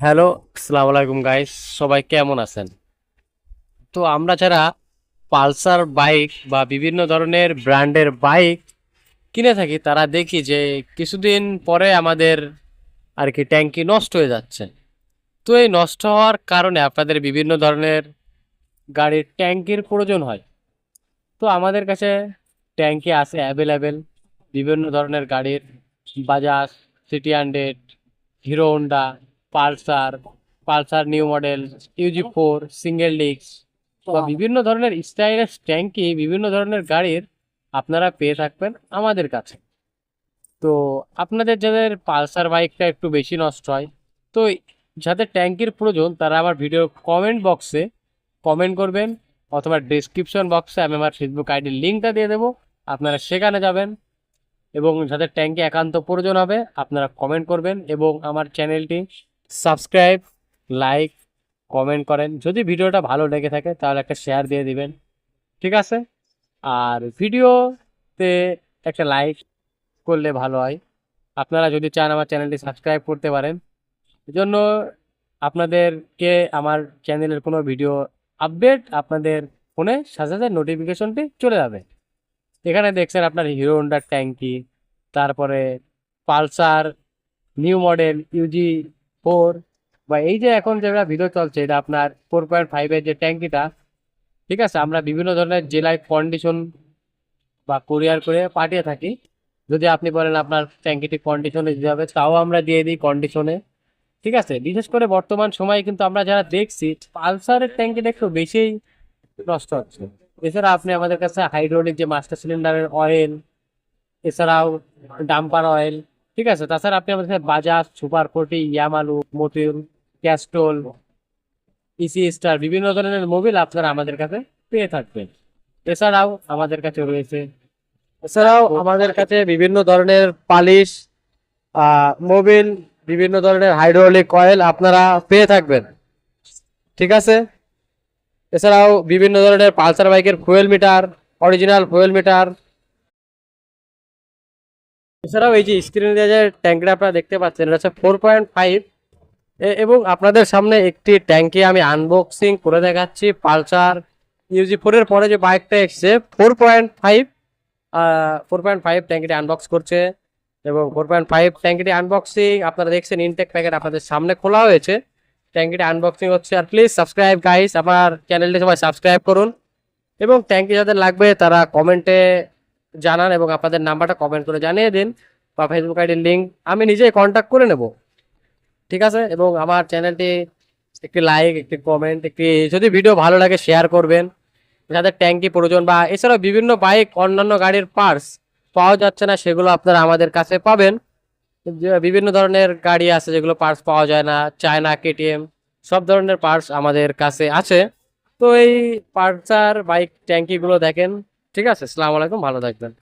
Hello, আসসালামু আলাইকুম guys সবাই কেমন আছেন? তো আমরা যারা পালসার বাইক বা বিভিন্ন ধরনের ব্র্যান্ডের বাইক কিনে থাকি, তারা দেখি যে কিছুদিন পরে আমাদের আর কি ট্যাঙ্কি নষ্ট হয়ে যাচ্ছে। তো এই নষ্ট হওয়ার কারণে আপনাদের বিভিন্ন ধরনের গাড়ির ট্যাঙ্কির প্রয়োজন হয়। তো আমাদের কাছে ট্যাঙ্কি আছে অ্যাভেলেবেল বিভিন্ন ধরনের গাড়ির Bajaj, CT hundred, Hero Honda Pulsar Pulsar new model UG four single disc বা বিভিন্ন ধরনের স্টাইলের ট্যাঙ্কি বিভিন্ন ধরনের গাড়ির আপনারা পেয়ে থাকবেন আমাদের কাছে। তো আপনাদের যাদের পালসার বাইকটা একটু বেশি নষ্ট হয় তো যাদের ট্যাঙ্কির প্রয়োজন তারা আমার ভিডিও কমেন্ট বক্সে কমেন্ট করবেন অথবা ডিসক্রিপশন বক্সে আমি আমার ফেসবুক আইডির লিঙ্কটা দিয়ে দেবো। আপনারা সেখানে যাবেন এবং যাদের ট্যাঙ্কি একান্ত প্রয়োজন হবে আপনারা কমেন্ট করবেন এবং আমার চ্যানেলটি সাবস্ক্রাইব, লাইক, কমেন্ট করেন। যদি ভিডিওটা ভালো লেগে থাকে, তাহলে একটা শেয়ার দিয়ে দিবেন। ঠিক আছে? আর ভিডিওতে একটা লাইক করলে ভালো হয়। আপনারা যদি চান আমার চ্যানেলটি সাবস্ক্রাইব করতে পারেন। এজন্য আপনাদেরকে আমার চ্যানেলের কোনো ভিডিও আপডেট আপনাদের ফোনে সাথে সাথে নোটিফিকেশনটি চলে যাবে। এখানে দেখছেন আপনার হিরো হোন্ডার ট্যাঙ্কি তারপরে Pulsar new model UG four বা এই যে এখন যেটা ভিডিও চলছে, এটা আপনার ফোর পয়েন্ট ফাইভের যে ট্যাঙ্কিটা, ঠিক আছে? আমরা বিভিন্ন ধরনের জেলায় কন্ডিশন বা কুরিয়ার করে পাঠিয়ে থাকি। যদি আপনি বলেন আপনার ট্যাঙ্কিটি কন্ডিশনে দিতে হবে, তাও আমরা দিয়ে দিই কন্ডিশনে ঠিক আছে? বিশেষ করে বর্তমান সময়ে কিন্তু আমরা যারা দেখছি, পালসারের ট্যাঙ্কিটা একটু বেশিই নষ্ট হচ্ছে। এছাড়া আপনি আমাদের কাছে হাইড্রোলিক যে মাস্টার সিলিন্ডারের অয়েল এছাড়াও ডাম্পার অয়েল ঠিক আছে? তাছাড়া আপনি আমাদের কাছে বাজাজ, সুপার ফোর্টি ইয়ামালু মোটিউল ক্যাস্ট্রোল, ইসি স্টার, বিভিন্ন ধরনের মোবিল আপনারা আমাদের কাছে পেয়ে থাকবেন। এছাড়াও আমাদের কাছে রয়েছে, এছাড়াও আমাদের কাছে বিভিন্ন ধরনের পালিশ মোবিল, বিভিন্ন ধরনের হাইড্রোলিক অয়েল আপনারা পেয়ে থাকবেন। ঠিক আছে? এছাড়াও বিভিন্ন ধরনের পালসার বাইকের fuel meter, original fuel meter এছাড়াও এই যে স্ক্রিনে যে ট্যাঙ্কিটা আপনারা দেখতে পাচ্ছেন, এটা হচ্ছে ফোর পয়েন্ট ফাইভ এবং আপনাদের সামনে একটি ট্যাঙ্কি আমি আনবক্সিং করে দেখাচ্ছি, পালসার ইউজি ফোরের পরে যে বাইকটা এসছে four point five four point five ট্যাঙ্কিটি unbox করছে। এবং ফোর পয়েন্ট ফাইভ ট্যাঙ্কিটি আনবক্সিং আপনারা দেখছেন ইনটেক প্যাকেট আপনাদের সামনে খোলা হয়েছে। ট্যাঙ্কিটি আনবক্সিং হচ্ছে, আর প্লিজ সাবস্ক্রাইব গাইস আমার চ্যানেলটি সবাই সাবস্ক্রাইব করুন। এবং ট্যাঙ্কি যাদের লাগবে তারা কমেন্টে জানান এবং আপনাদের নাম্বারটা কমেন্ট করে জানিয়ে দিন বা ফেসবুক আইডির লিঙ্ক আমি নিজেই কন্ট্যাক্ট করে নেব। ঠিক আছে? এবং আমার চ্যানেলটি একটি লাইক একটি কমেন্ট একটি যদি ভিডিও ভালো লাগে শেয়ার করবেন। যাদের ট্যাঙ্কি প্রয়োজন বা এছাড়াও বিভিন্ন বাইক অন্যান্য গাড়ির পার্টস পাওয়া যাচ্ছে না, সেগুলো আপনারা আমাদের কাছে পাবেন। বিভিন্ন ধরনের গাড়ি আছে যেগুলো পার্টস পাওয়া যায় না চায়না কেটিএম সব ধরনের পার্টস আমাদের কাছে আছে। তো এই পার্টস আর বাইক ট্যাঙ্কিগুলো দেখেন। ঠিক আছে আসসালামু আলাইকুম ভালো থাকবেন।